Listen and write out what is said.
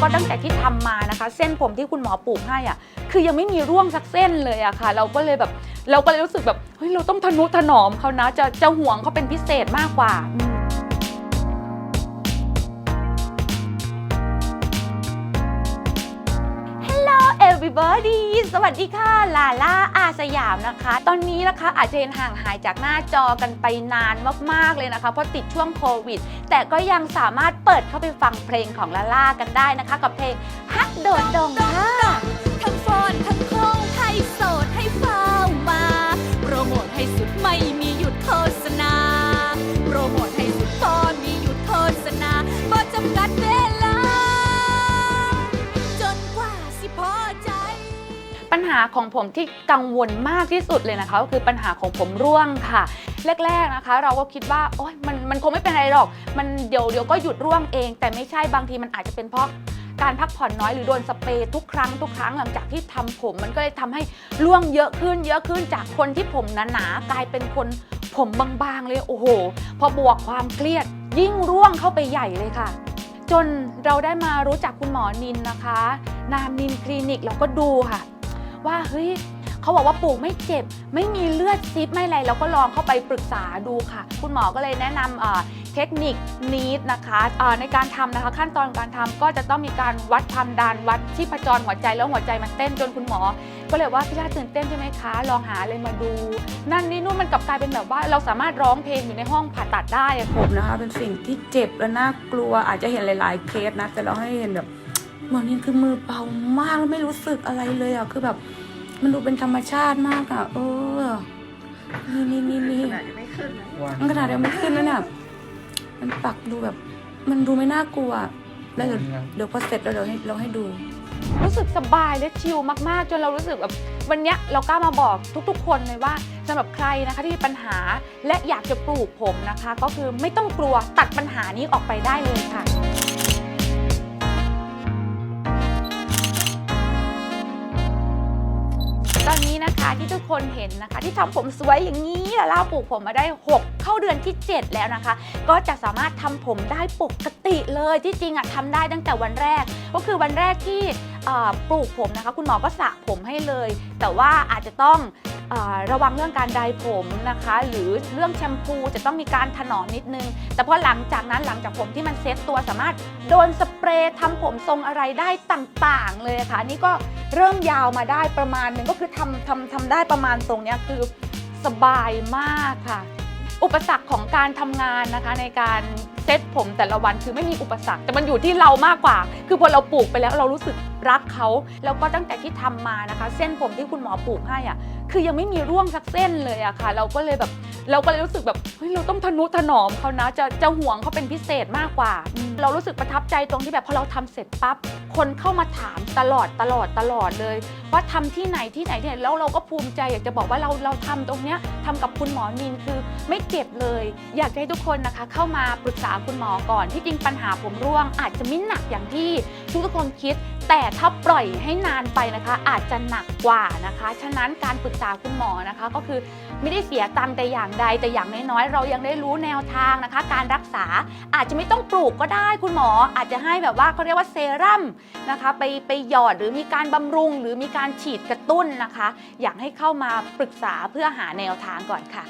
ก็ตั้งแต่ที่ทำมานะคะ เส้นผมที่คุณหมอปลูกให้อะคือยังไม่มีร่วงสักเส้นเลยอะค่ะ เราก็เลยแบบเราก็เลยรู้สึกแบบเฮ้ยเราต้องทนุถนอมเขานะจะจะห่วงเขาเป็นพิเศษมากกว่า อืม Hello everybody สวัสดีค่ะ ลาล่าอาสยามนะคะ ตอนนี้นะคะอาจจะเห็นห่างหายจากหน้าจอกันไปนานมาก ๆ เลยนะคะ เพราะติดช่วงโควิด แต่ก็ยังสามารถเปิดเข้าไปฟังเพลงของลาล่ากันได้นะคะ กับเพลงฮักโดดดงค่ะทั้งฟอนทั้งคงให้โสดให้เฝ้ามา โปรโมทให้สุดไม่มีหยุดโฆษณา โปรโมทให้สุดฟอนมีหยุดโฆษณาบ่จำกัดเวลา จนกว่าสิพอใจปัญ หาของผมที่กังวลมากที่สุดเลยนะคะก็คือปัญหาของผมร่วงค่ะ แรกๆนะคะ เราก็คิดว่าโอ๊ยมันมันคงไม่เป็นไรหรอก มันเดี๋ยวเดี๋ยวก็หยุดร่วงเอง แต่ไม่ใช่บางทีมันอาจจะเป็นเพราะการพักผ่อนน้อยหรือโดนสเปรย์ทุกครั้งทุกครั้งหลังจากที่ทำผม มันก็เลยทำให้ร่วงเยอะขึ้น เยอะขึ้นจากคนที่ผมหนาๆกลายเป็นคนผมบางๆเลยโอ้โห พอบวกความเครียด ยิ่งร่วงเข้าไปใหญ่เลยค่ะ จนเราได้มารู้จักคุณหมอนินนะคะ นามนินคลินิกเราก็ดูค่ะ ว่าเฮ้ยเขาบอกว่าปลูกไม่เจ็บ ไม่มีเลือดซิปไม่อะไรเราก็ลองเข้าไปปรึกษาดูค่ะ คุณหมอก็เลยแนะนำเทคนิคนีดนะคะในการทำนะคะขั้นตอนการทำก็จะต้องมีการวัดความดันวัดชีพจรหัวใจแล้วหัวใจมันเต้นจนคุณหมอ ก็เลยว่าพี่ชาตื่นเต้นใช่ไหมคะ ลองหาอะไรมาดู นั่นนี่นู่นมันกลับกลายเป็นแบบว่า เราสามารถร้องเพลงอยู่ในห้องผ่าตัดได้ผมนะคะ เป็นสิ่งที่เจ็บและน่ากลัวอาจจะเห็นหลาย ๆ เคสนะแต่เราให้เห็นแบบ หมอนินคือมือเบามากแล้วไม่รู้สึกอะไรเลยอะคือแบบ มันดูเป็นธรรมชาติมากอะ เออ นี่นี่นี่นี่มันขนาดยังไม่ขึ้นแล้วเนี่ยมันปักดูแบบ มันดูไม่น่ากลัวอะแล้วเดี๋ยวเดี๋ยวพอเสร็จแล้วเดี๋ยวให้เราให้ดู รู้สึกสบายและชิลมากๆ จนเรารู้สึกแบบวันเนี้ยเรากล้ามาบอกทุกๆ คนเลยว่าสำหรับใครนะคะที่มีปัญหาและอยากจะปลูกผมนะคะ ก็คือไม่ต้องกลัวตัดปัญหานี้ออกไปได้เลยค่ะ นนี้นะคะที่ทุกคนเห็นนะคะที่ทำผมสวยอย่างนี้ล้วเราปลูกผมมาได้ 6 เข้าเดือนที่ 7 แล้วนะคะ ก็จะสามารถทำผมได้ปกติเลยที่จริงอะทำได้ตั้งแต่วันแรก ก็คือวันแรกที่ปลูกผมนะคะ คุณหมอก็สระผมให้เลย แต่ว่าอาจจะต้องระวังเรื่องการไดผมนะคะ หรือเรื่องแชมพูจะต้องมีการถนอมนิดนึง แต่พอหลังจากนั้นหลังจากผมที่มันเซ็ตตัวสามารถโดนสเปรย์ทำผมทรงอะไรได้ต่างๆ เลยค่ะนี่ก็ เริ่มยาวมาได้ประมาณหนึ่งก็คือทำทำทำได้ประมาณตรงนี้คือสบายมากค่ะ อุปสรรคของการทำงานนะคะในการเซตผมแต่ละวันคือไม่มีอุปสรรค แต่มันอยู่ที่เรามากกว่า คือพอเราปลูกไปแล้วเรารู้สึกรักเขา แล้วก็ตั้งแต่ที่ทำมานะคะ เส้นผมที่คุณหมอปลูกให้อะคือยังไม่มีร่วงสักเส้นเลยอะค่ะ เราก็เลยแบบ เราก็เลยรู้สึกแบบเฮ้ยเราต้องทนุถนอมเขานะจะจะห่วงเขาเป็นพิเศษมากกว่าอืมเรารู้สึกประทับใจตรงที่แบบพอเราทำเสร็จปั๊บคนเข้ามาถามตลอดตลอดตลอดเลยว่าทำที่ไหนที่ไหนที่ไหนแล้วเราก็ภูมิใจอยากจะบอกว่าเราเราทำตรงเนี้ยทำกับคุณหมอนินคือไม่เจ็บเลย อยากให้ทุกคนนะคะ เข้ามาปรึกษาคุณหมอก่อนที่จริงปัญหาผมร่วง อาจจะไม่หนักอย่างที่ทุกทุกคนคิด แต่ถ้าปล่อยให้นานไปนะคะ อาจจะหนักกว่านะคะ ฉะนั้นการปรึกษาคุณหมอนะคะ ก็คือไม่ได้เสียตังค์แต่อย่างใดแต่อย่างน้อยๆเรายังได้รู้แนวทางนะคะ การรักษาอาจจะไม่ต้องปลูกก็ได้คุณหมอ อาจจะให้แบบว่าเขาเรียกว่าเซรั่มนะคะ ไปไปหยอดหรือมีการบำรุงหรือมีการฉีดกระตุ้นนะคะ อยากให้เข้ามาปรึกษาเพื่อหาแนวทางก่อนค่ะ